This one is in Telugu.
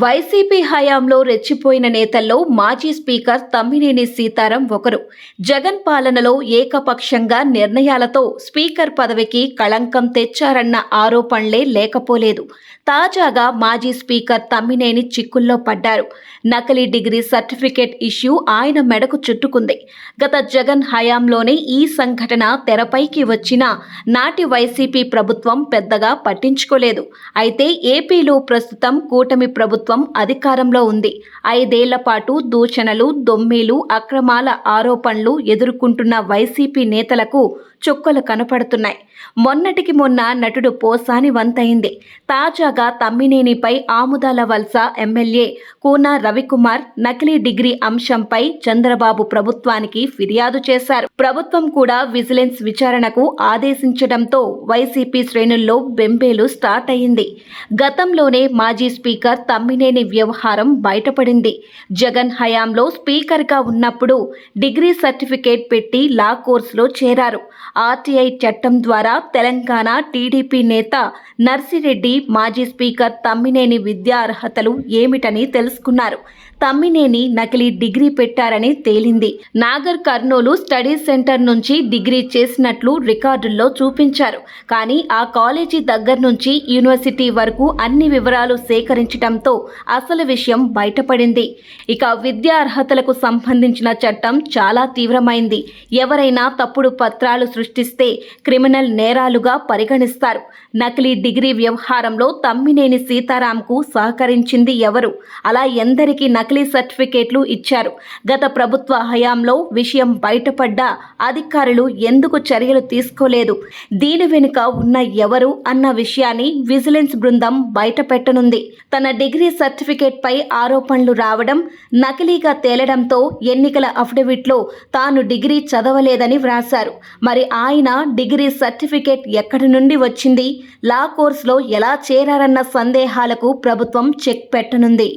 వైసీపీ హయాంలో రెచ్చిపోయిన నేతల్లో మాజీ స్పీకర్ తమ్మినేని సీతారాం ఒకరు. జగన్ పాలనలో ఏకపక్షంగా నిర్ణయాలతో స్పీకర్ పదవికి కళంకం తెచ్చారన్న ఆరోపణలే లేకపోలేదు. తాజాగా మాజీ స్పీకర్ తమ్మినేని చిక్కుల్లో పడ్డారు. నకిలీ డిగ్రీ సర్టిఫికేట్ ఇష్యూ ఆయన మెడకు చుట్టుకుంది. గత జగన్ హయాంలోనే ఈ సంఘటన తెరపైకి వచ్చిన నాటి వైసీపీ ప్రభుత్వం పెద్దగా పట్టించుకోలేదు. అయితే ఏపీలో ప్రస్తుతం కూటమి ప్రభుత్వం అధికారంలో ఉంది. ఐదేళ్ళ పాటు దూషణలు దొమ్మీలు అక్రమాల ఆరోపణలు ఎదుర్కొంటున్న వైసీపీ నేతలకు చుక్కలు కనపడుతున్నాయి. మొన్నటికి మొన్న నటుడు పోసాని వంతైంది. తాజాగా తమ్మినేనిపై ఆముదాల వలస ఎమ్మెల్యే కూనా రవికుమార్ నకిలీ డిగ్రీ అంశంపై చంద్రబాబు ప్రభుత్వానికి ఫిర్యాదు చేశారు. ప్రభుత్వం కూడా విజిలెన్స్ విచారణకు ఆదేశించడంతో వైసీపీ శ్రేణుల్లో బెంబేలు స్టార్ట్ అయింది. గతంలోనే మాజీ స్పీకర్ తమ్మినేని వ్యవహారం బయటపడింది. జగన్ హయాంలో స్పీకర్గా ఉన్నప్పుడు డిగ్రీ సర్టిఫికేట్ పెట్టి లా కోర్సులో చేరారు. ఆర్టీఐ చట్టం ద్వారా తెలంగాణ టీడీపీ నేత నర్సిరెడ్డి మాజీ స్పీకర్ తమ్మినేని విద్యా అర్హతలు ఏమిటని తెలుసుకున్నారు. తమ్మినేని నకిలీ డిగ్రీ పెట్టారని తేలింది. నాగర్ కర్నూలు స్టడీ సెంటర్ నుంచి డిగ్రీ చేసినట్లు రికార్డుల్లో చూపించారు. కానీ ఆ కాలేజీ దగ్గర నుంచి యూనివర్సిటీ వరకు అన్ని వివరాలు సేకరించడంతో అసలు విషయం బయటపడింది. ఇక విద్యా అర్హతలకు సంబంధించిన చట్టం చాలా తీవ్రమైంది. ఎవరైనా తప్పుడు పత్రాలు సృష్టిస్తే క్రిమినల్ నేరాలుగా పరిగణిస్తారు. నకిలీ డిగ్రీ వ్యవహారంలో తమ్మినేని సీతారాంకు సహకరించింది ఎవరు? అలా ఎందరికీ నకిలీ నకిలీ సర్టిఫికేట్లు ఇచ్చారు. గత ప్రభుత్వ హయాంలో విషయం బయటపడ్డా అధికారులు ఎందుకు చర్యలు తీసుకోలేదు? దీని వెనుక ఉన్న ఎవరు అన్న విషయాన్ని విజిలెన్స్ బృందం బయటపెట్టనుంది. తన డిగ్రీ సర్టిఫికేట్ పై ఆరోపణలు రావడం నకిలీగా తేలడంతో ఎన్నికల అఫిడవిట్లో తాను డిగ్రీ చదవలేదని వ్రాశారు. మరి ఆయన డిగ్రీ సర్టిఫికేట్ ఎక్కడి నుండి వచ్చింది? లా కోర్సులో ఎలా చేరారన్న సందేహాలకు ప్రభుత్వం చెక్ పెట్టనుంది.